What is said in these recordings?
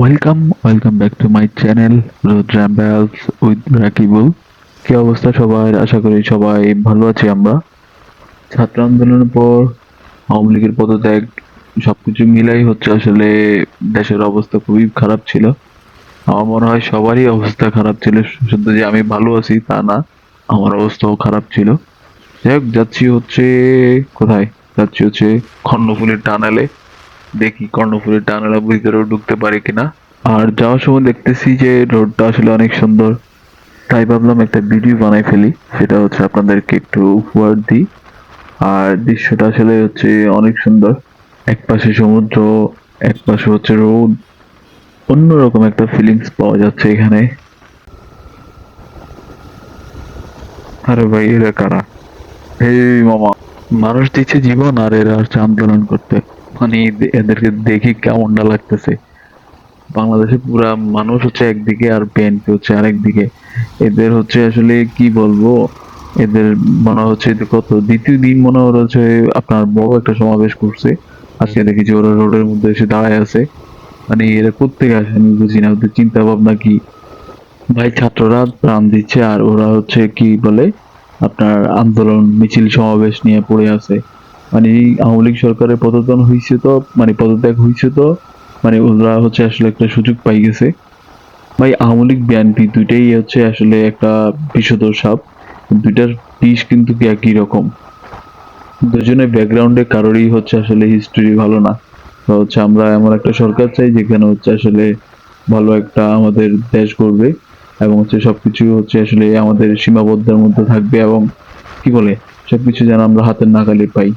Welcome welcome back to my channel রোদ্রাম্বালস with Rakibul কি অবস্থা সবার? আশা করি সবাই ভালো আছি আমরা। ছাত্র আন্দোলনের পর আওয়ামী লীগের পদত্যাগ, সবকিছু মিলাই হচ্ছে আসলে দেশের অবস্থা খুবই খারাপ ছিল। আমার মনে হয় সবারই অবস্থা খারাপ ছিল, শুধু যে আমি ভালো আছি তা না, আমার অবস্থাও খারাপ ছিল। যাই হোক, যাচ্ছি হচ্ছে কোথায়? যাচ্ছি হচ্ছে কর্ণফুলের টানেলে। দেখি কর্ণফুলের টানেলের ভিতরেও ঢুকতে পারি কিনা। আর যাওয়ার সময় দেখতেছি যে রোডটা আসলে অনেক সুন্দর। তাই ভাবলাম একটা ভিডিও বানাই ফেলি। সেটা হচ্ছে আপনাদেরকে একটু উপহার দিই। আর দৃশ্যটা আসলে হচ্ছে অনেক সুন্দর। এক পাশে সমুদ্র, এক পাশে হচ্ছে রোড। অন্যরকম একটা ফিলিংস পাওয়া যাচ্ছে এখানে। আরে ভাই, এরা কারা? এই মামা। মানুষ দিচ্ছে জীবন আর এরা হচ্ছে আন্দোলন করতে। মানে এদে- এদেরকে দেখি কেমনটা লাগতেছে। বাংলাদেশে পুরা মানুষ হচ্ছে একদিকে আর বিএনপি হচ্ছে আরেকদিকে। এদের হচ্ছে আসলে কি বলব? এদের মনে হচ্ছে কত দ্বিতীয় দিন মনে হচ্ছে আপনার বড় একটা সমাবেশ করছে। আজকে দেখি যে ওরা রোডের মধ্যে এসে দাঁড়ায় আছে। মানে এরা কোথেকে আসে আমি বুঝি না ওদের চিন্তা ভাবনা কি? ভাই ছাত্ররা প্রাণ দিচ্ছে আর ওরা হচ্ছে কি বলে? আপনার আন্দোলন মিছিল সমাবেশ নিয়ে পড়ে আছে। মানে আওয়ামী লীগ সরকারের পতন হয়েছে তো মানে পদত্যাগ হয়েছে তো মানে ওরা হচ্ছে আসলে একটা সুযোগ পাই গেছে। ভাই, আওয়ামী লীগ, বিএনপি দুইটাই হচ্ছে আসলে একটা বিষধর সাপ। দুইটার বিষ কিন্তু একই রকম? দুজনের ব্যাকগ্রাউন্ডে কারোরই হচ্ছে আসলে হিস্ট্রি ভালো না। হচ্ছে আমরা এমন একটা সরকার চাই যেখানে হচ্ছে আসলে ভালো একটা আমাদের দেশ গড়বে এবং হচ্ছে সবকিছু হচ্ছে আসলে আমাদের সীমাবদ্ধের মধ্যে থাকবে এবং কি বলে, সবকিছু যেন আমরা হাতের নাগালে পাই।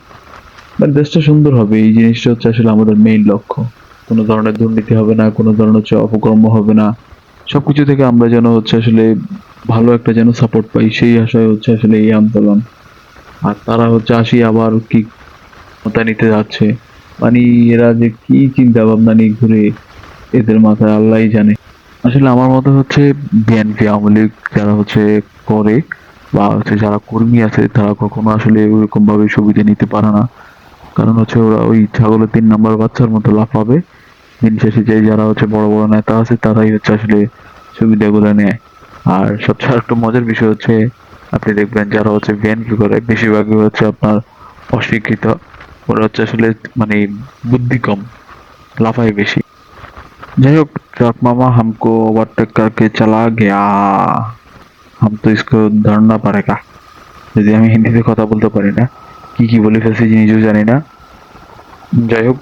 মানে দেশটা সুন্দর হবে, এই জিনিসটা হচ্ছে আসলে আমাদের মেইন লক্ষ্য। কোনো ধরনের দুর্নীতি হবে না, কোনো ধরনের হচ্ছে অপকর্ম হবে না। সবকিছু থেকে আমরা যেন হচ্ছে আসলে ভালো একটা যেন সাপোর্ট পাই, সেই আশায় হচ্ছে আসলে এই আন্দোলন। আর তারা হচ্ছে আসি আবার কি ক্ষমতা নিতে যাচ্ছে। মানে এরা যে কি চিন্তা ভাবনা নিয়ে ঘুরে এদের মাথায় আল্লাহই জানে। আসলে আমার মতে হচ্ছে বিএনপি আওয়ামী লীগ যারা হচ্ছে করে, বা হচ্ছে যারা কর্মী আছে, তারা কখনো আসলে ওইরকম ভাবে সুবিধা নিতে পারে না। কারণ হচ্ছে ওরা ওই ছাগলের তিন নাম্বার বাচ্চার মতো লাফাবে দিন শেষে যে যারা হচ্ছে বড় বড় নেতা আছে, তারাই হচ্ছে আসলে সুবিধাগুলো নেয়। আর সবচেয়ে একটা মজার বিষয় হচ্ছে, আপনি দেখবেন যারা হচ্ছে বিএনপি করে, বেশিরভাগই হচ্ছে আপনার অশিক্ষিত। ওরা হচ্ছে আসলে মানে বুদ্ধি কম, লাফায় বেশি। যাই হোক ট্রাক মামা, হামকো ওভারটেক কারকে চালা গিয়া। হাম তো ইসকো ধরনা পারেগা। যদি আমি হিন্দিতে কথা বলতে পারি না। কি কি বলে ফেলছি নিজেও জানি না। যাই হোক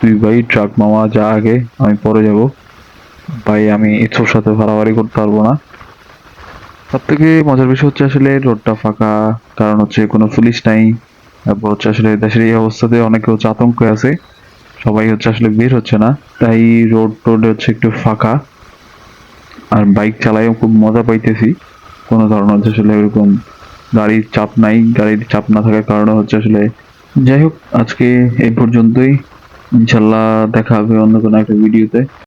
তুই ভাই, ট্রাক মামা, যা আগে, আমি পরে যাব। ভাই, আমি ইচ্ছোর সাথে ভাড়াবাড়ি করতে পারব না। সব থেকে মজার বিষয় হচ্ছে আসলে রোডটা ফাঁকা, কারণ হচ্ছে কোনো পুলিশ নাই। তারপর হচ্ছে আসলে দেশের এই অবস্থাতে অনেকে হচ্ছে আতঙ্কে আছে। সবাই হচ্ছে আসলে বের হচ্ছে না, তাই রোড টোড হচ্ছে একটু ফাঁকা। আর বাইক চালাইও খুব মজা পাইতেছি। কোনো ধরনের হচ্ছে আসলে এরকম গাড়ির চাপ নাই, গাড়ির চাপ না থাকার কারণে হচ্ছে আসলে যাই হোক, আজকে এই পর্যন্তই। ইনশাল্লাহ দেখা হবে অন্য কোনো একটা ভিডিওতে